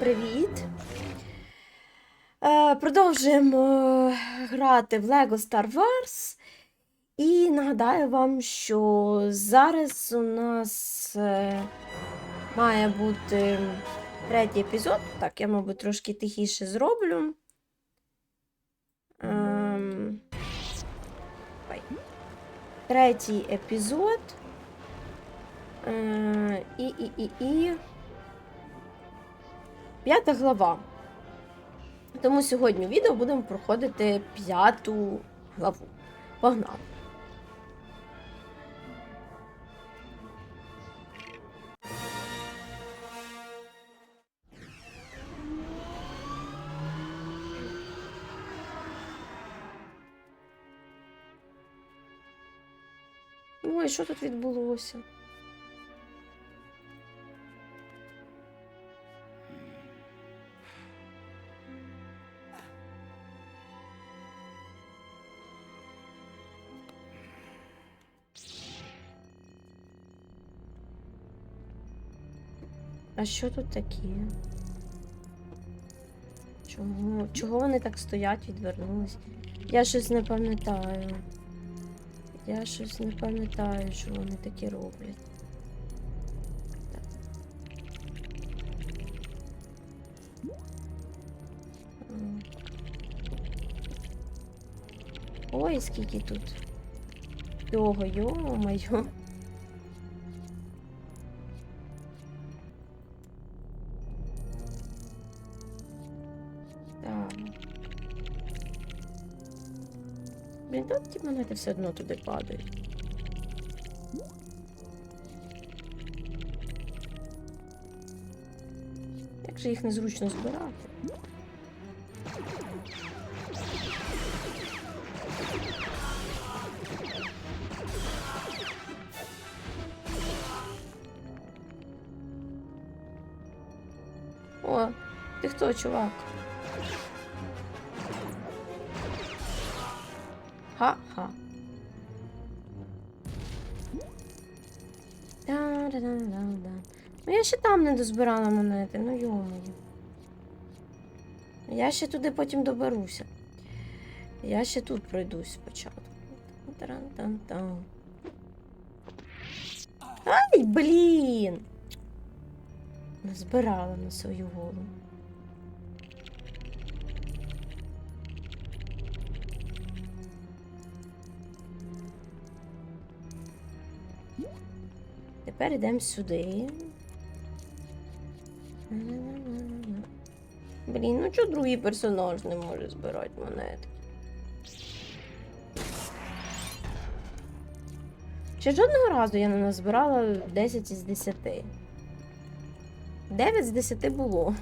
привіт! Е, продовжуємо е, грати в Lego Star Wars. І нагадаю вам, що зараз у нас е, має бути третій епізод. Так, я, мабуть, трошки тихіше зроблю. Ем. Третій епізод. І, і, і, і. П'ята глава. Тому сьогодні в відео будемо проходити п'яту главу. Погнали! Ой, що тут відбулося? А що тут таке? Чого? Чого вони так стоять, відвернулись? Я щось не пам'ятаю. Я щось не пам'ятаю, що вони такі роблять. Ой, скільки тут. Його, йо-моє. Монети все одно туди падають. Як же їх незручно збирати? О, ти хто, чувак? Ха-ха. Ну я ще там не дозбирала монети, ну йомою. Я ще туди потім доберуся. Я ще тут пройдусь спочатку. Таран-тан-тан. Ай, блін! Назбирала на свою голову. Тепер йдемо сюди. Блін, ну чого другий персонаж не може збирати монетки? Ще жодного разу я не назбирала 10 із 10. 9 з 10 було.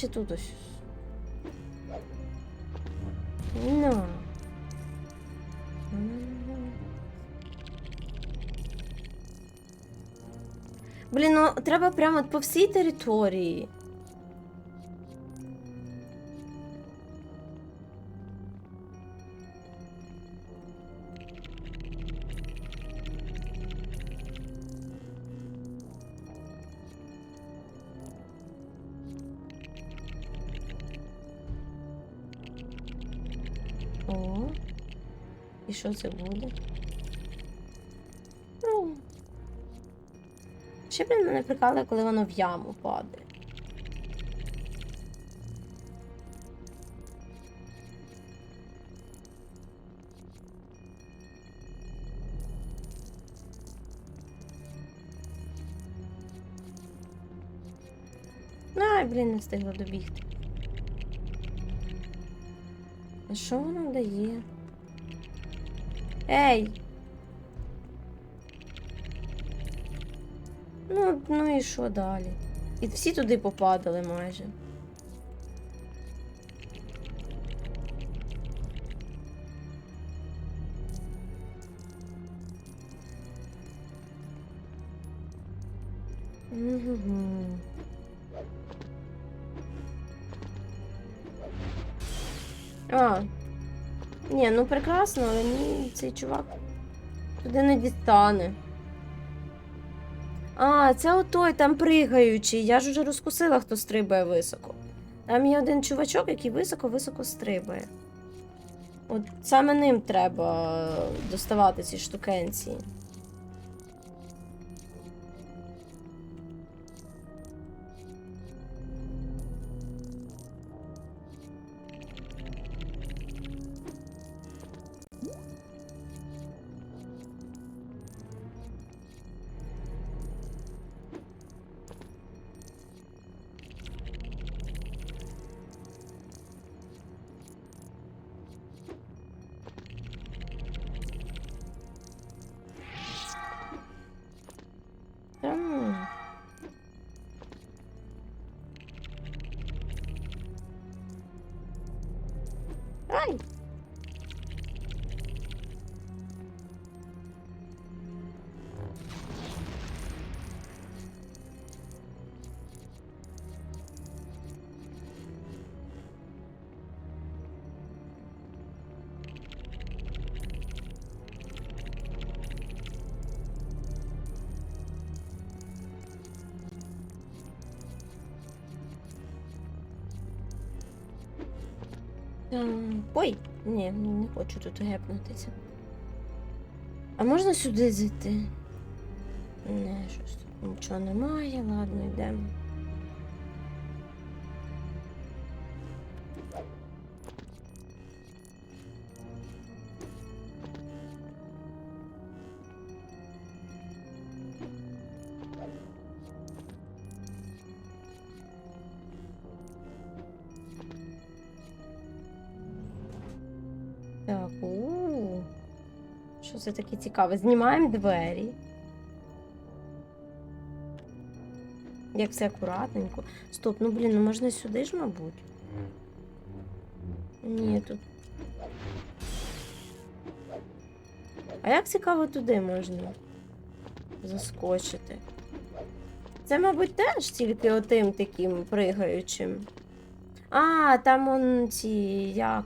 Ще тут ось. Ну. Блін, ну треба прямо по всій території. Що це буде? Ну. Ще блін мене прикалує, коли воно в яму падає. Ай, блін, не встигла добігти. А що воно дає? Ей! Ну, ну і що далі? І всі туди попадали майже. А. Ні, ну прекрасно, але ні, цей чувак туди не дістане. А, це отой там пригаючий. Я ж уже розкусила, хто стрибає високо. Там є один чувачок, який високо-високо стрибає. От саме ним треба доставати ці штукенці. Ой! Ні, ну, не хочу тут гепнутися. А можна сюди зайти? Не, щось тут нічого немає, ладно, йдемо. Так, у-у-що це таке цікаве? Знімаємо двері. Як все акуратненько. Стоп, ну блін, ну можна сюди ж, мабуть. Ні, тут. А як цікаво туди можна заскочити? Це, мабуть, теж тільки отим таким пригаючим. А, там он ці як.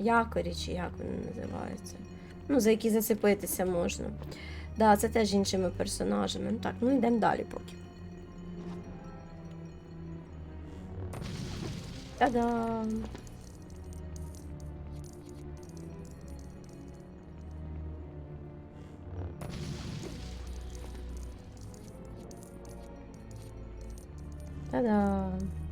Якорі, чи як вони називаються. Ну, за які зацепитися можна. Да, це теж іншими персонажами. Ну так, ну йдемо далі поки. Та-дам! Та-дам!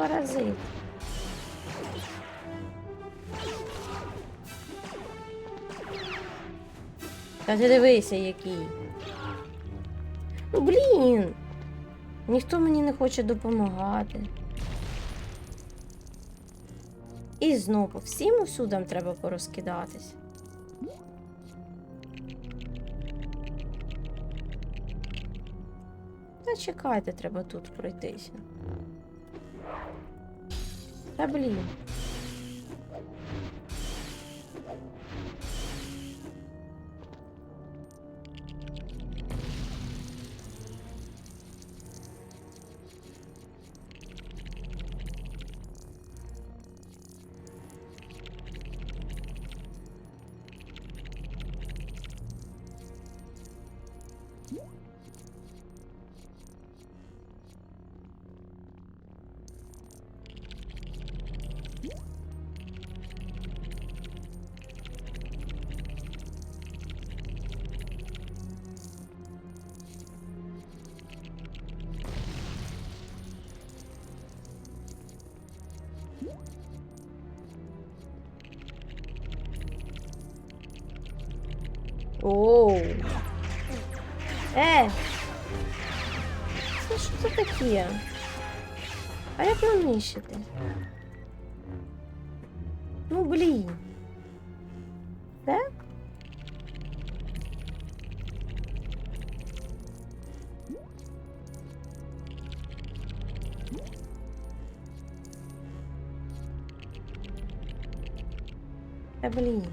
Паразит. Та ти дивися, який. Ну, блін. Ніхто мені не хоче допомагати. І знову всім усюдам треба порозкидатись. Та чекайте, треба тут пройтися. Та блін. Oh. É. Deixa tudo aqui, ó. Olha é pra mim, Chita. Nubli. Tá? Evelyn.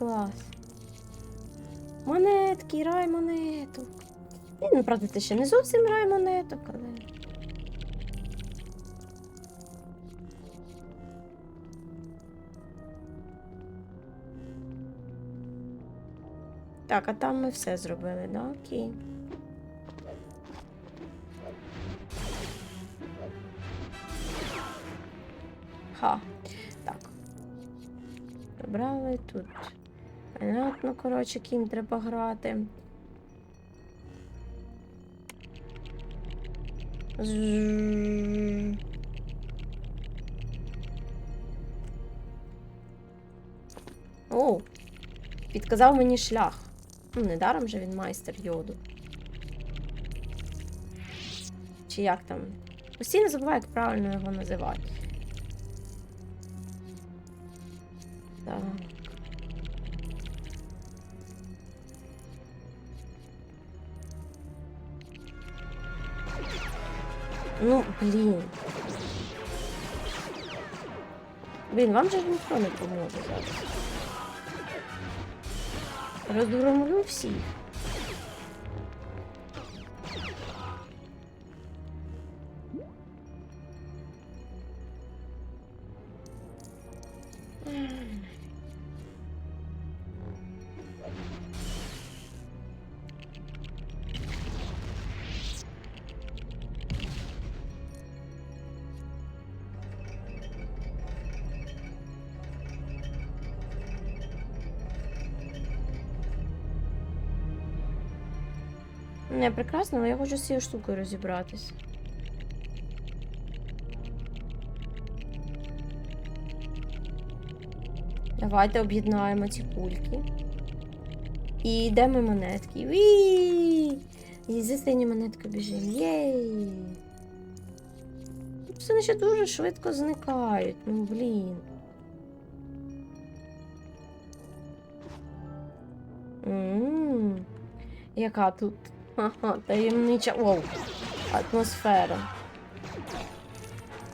Клас. Монетки, рай монеток. Ну, правда, це ще не зовсім рай монеток, але. Так, а там ми все зробили, да? Окей. Ха. Так. Добрали тут. Понятно, коротше, ким треба грати. О, підказав мені шлях. Ну, недаром же він майстер йоду. Чи як там? Постійно забуваю, як правильно його називати. Ну, блін. Блін, вам же ж ніхто не поможе зараз. Розгромлю всіх. Не, прекрасно, але я хочу з цією штукою розібратись. Давайте об'єднаємо ці кульки. І де ми монетки? Уі! І за сині монетки біжимо. Єй! Все ще дуже швидко зникають. Ну, блін. М, Яка тут? Ага, таємнича. Оу. Атмосфера.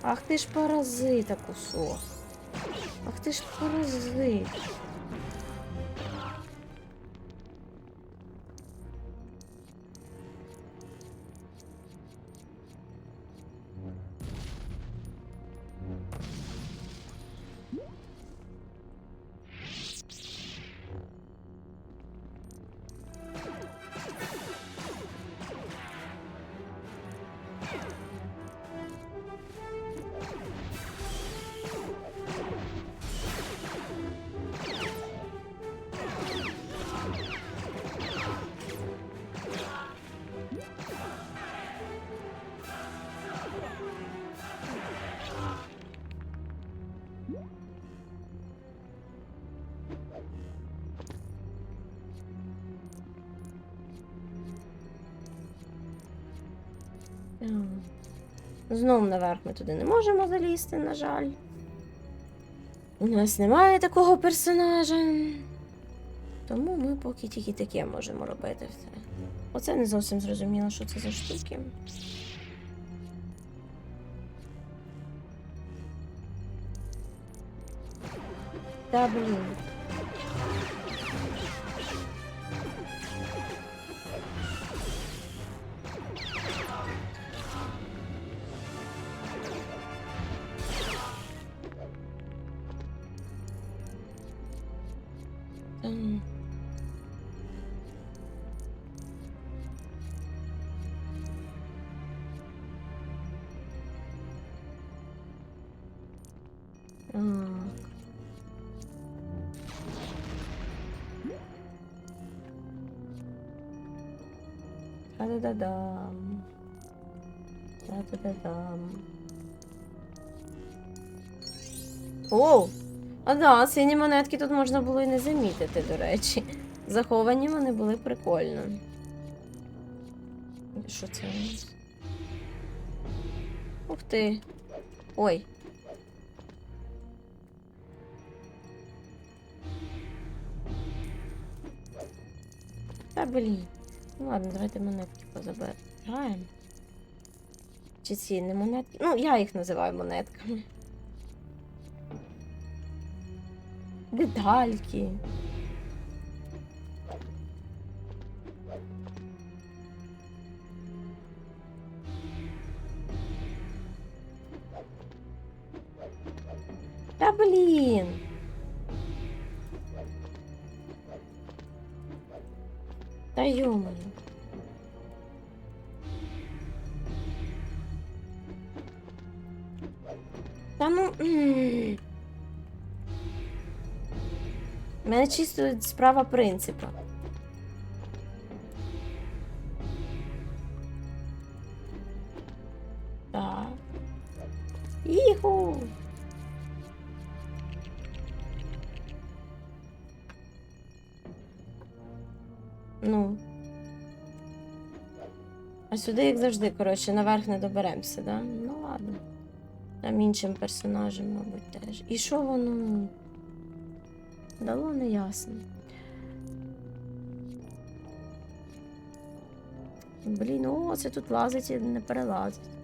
Ах ти ж паразита кусок. Ах ти ж паразит. Ем. Знов наверх ми туди не можемо залізти, на жаль. У нас немає такого персонажа. Тому ми поки тільки таке можемо робити все. Оце не зовсім зрозуміло, що це за штуки. Та блін. Так. Та-да-да-дам. Та-да-да-дам. О! А да, сині монетки тут можна було і не замітити, до речі. Заховані вони були прикольно. Що це у нас? Ух ти. Ой. Блін. Ну ладно, давайте монетки позабираємо. Чи ці не монетки? Ну, я їх називаю монетками. Детальки. Та блін. Та йомаю. Та ну. Мене чисто справа принципа. Так. Іху. Ну. А сюди, як завжди, коротше, наверх не доберемося, да? Ну ладно. Там іншим персонажем, мабуть, теж. І що воно дало, не ясно. Блін, о, це тут лазить і не перелазить.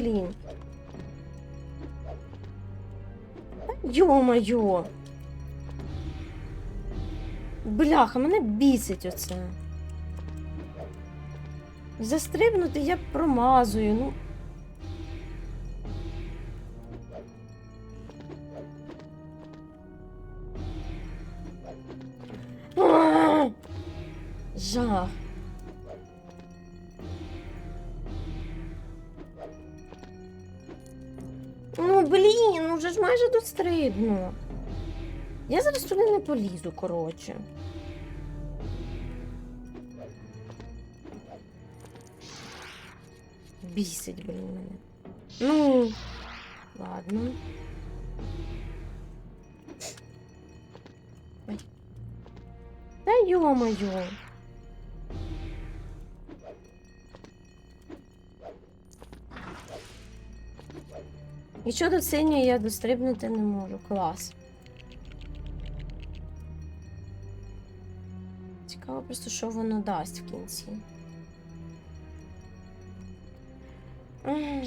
Блін. Йо-моє. Бляха, мене бісить оце. Застрибнути я промазую, ну. Жах. Вже ж майже дострибну. Я зараз туди не полізу, коротше. Бісить, блін, мене. Ну, ладно. Та йо-моє. Щодо синьої я дострибнути не можу. Клас. Цікаво просто, що воно дасть в кінці. М.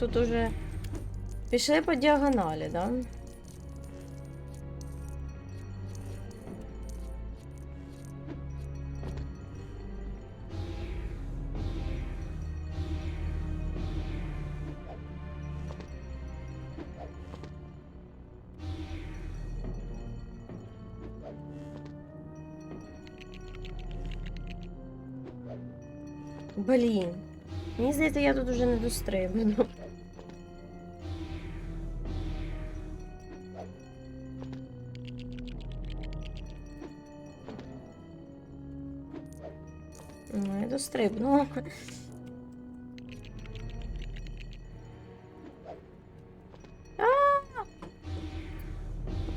тут уже пішли по діагоналі, да? Блін. Мені здається, я тут уже не дострибну. Ну, я дострибну. А!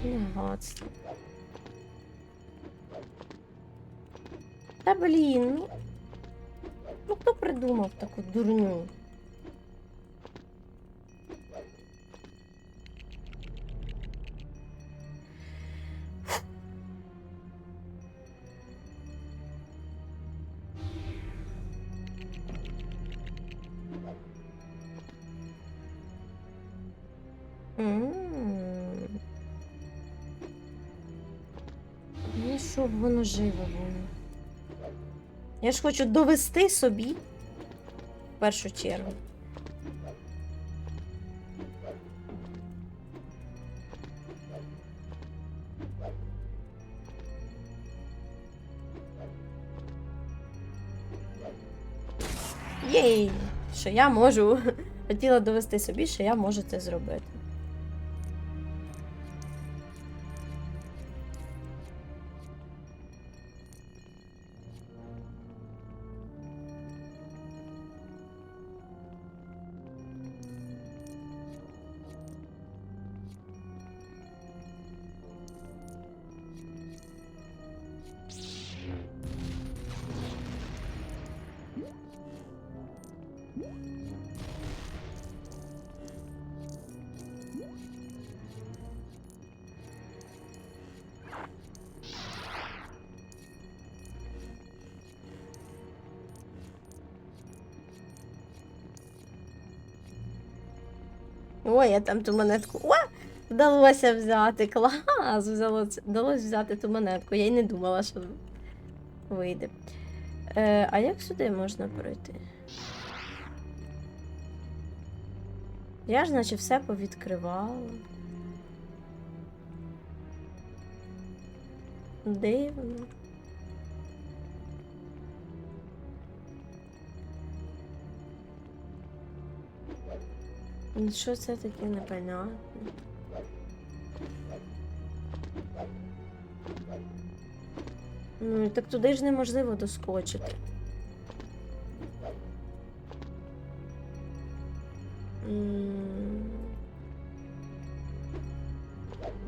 Негадство. Та блін, ну. Ну хто придумав таку дурню? Ну, щоб воно живе було. Я ж хочу довести собі в першу чергу. Єй! Що я можу. Хотіла довести собі, що я можу це зробити. Ой, я там ту монетку. О! Вдалося взяти. Клас! Вдалося, вдалося взяти ту монетку. Я й не думала, що вийде. Е, а як сюди можна пройти? Я ж наче все повідкривала. Дивно. Ну, Що це таке непонятне? Ну, так туди ж неможливо доскочити.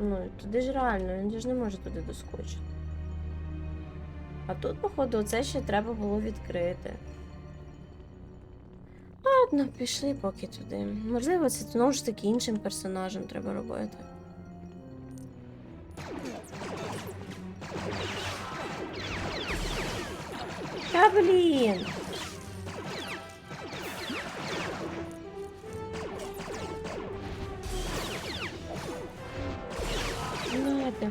Ну, туди ж реально, він ж не може туди доскочити. А тут, походу, це ще треба було відкрити. Ладно, пішли поки туди. Можливо, це знову ж таки іншим персонажем треба робити. Та блін. Надо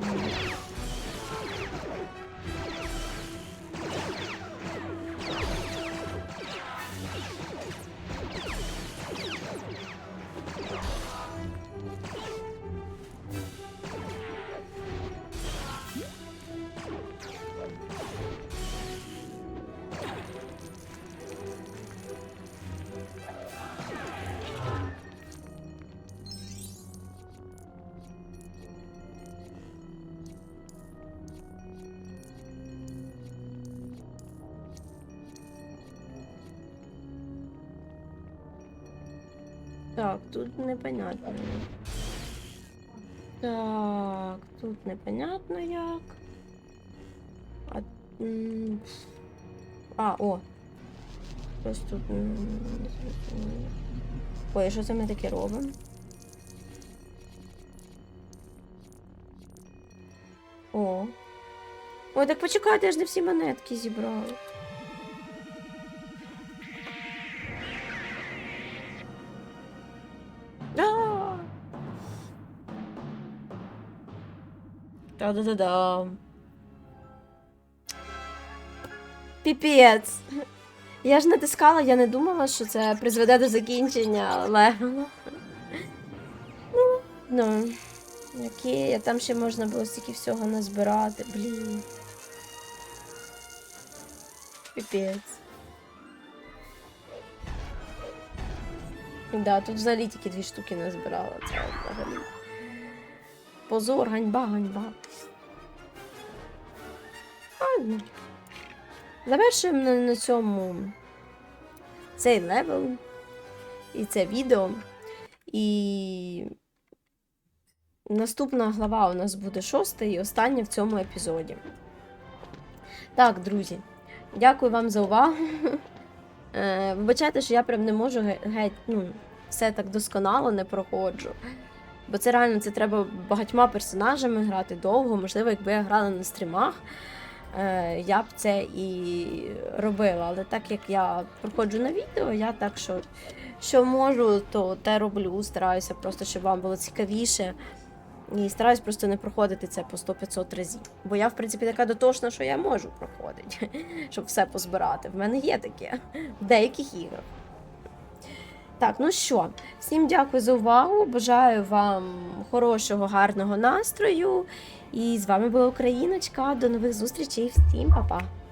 Так, тут непонятно. Так, тут непонятно як. А, а о. Ось тут. Ой, що це ми таке робимо? О. Ой, так почекайте, я ж не всі монетки зібрала. Та-да-да-да. Піпець. Я ж натискала, я не думала, що це призведе до закінчення левела. Ну, ну. Окей, а там ще можна було стільки всього назбирати, блін. Піпець. Да, тут взагалі тільки дві штуки не збирала. Це взагалі. Позор, ганьба, ганьба. Ладно. Завершуємо на, цьому цей левел і це відео. І наступна глава у нас буде шоста і остання в цьому епізоді. Так, друзі, дякую вам за увагу. Е, Вибачайте, що я прям не можу геть, ну, все так досконало не проходжу. Бо це реально це треба багатьма персонажами грати довго. Можливо, якби я грала на стрімах, е, я б це і робила. Але так як я проходжу на відео, я так що що можу, то те роблю. Стараюся просто, щоб вам було цікавіше. І стараюсь просто не проходити це по 100-500 разів. Бо я, в принципі, така дотошна, що я можу проходити, щоб все позбирати. В мене є таке в деяких іграх. Так, ну що, всім дякую за увагу. Бажаю вам хорошого, гарного настрою. І з вами була Україночка. До нових зустрічей. Всім па-па!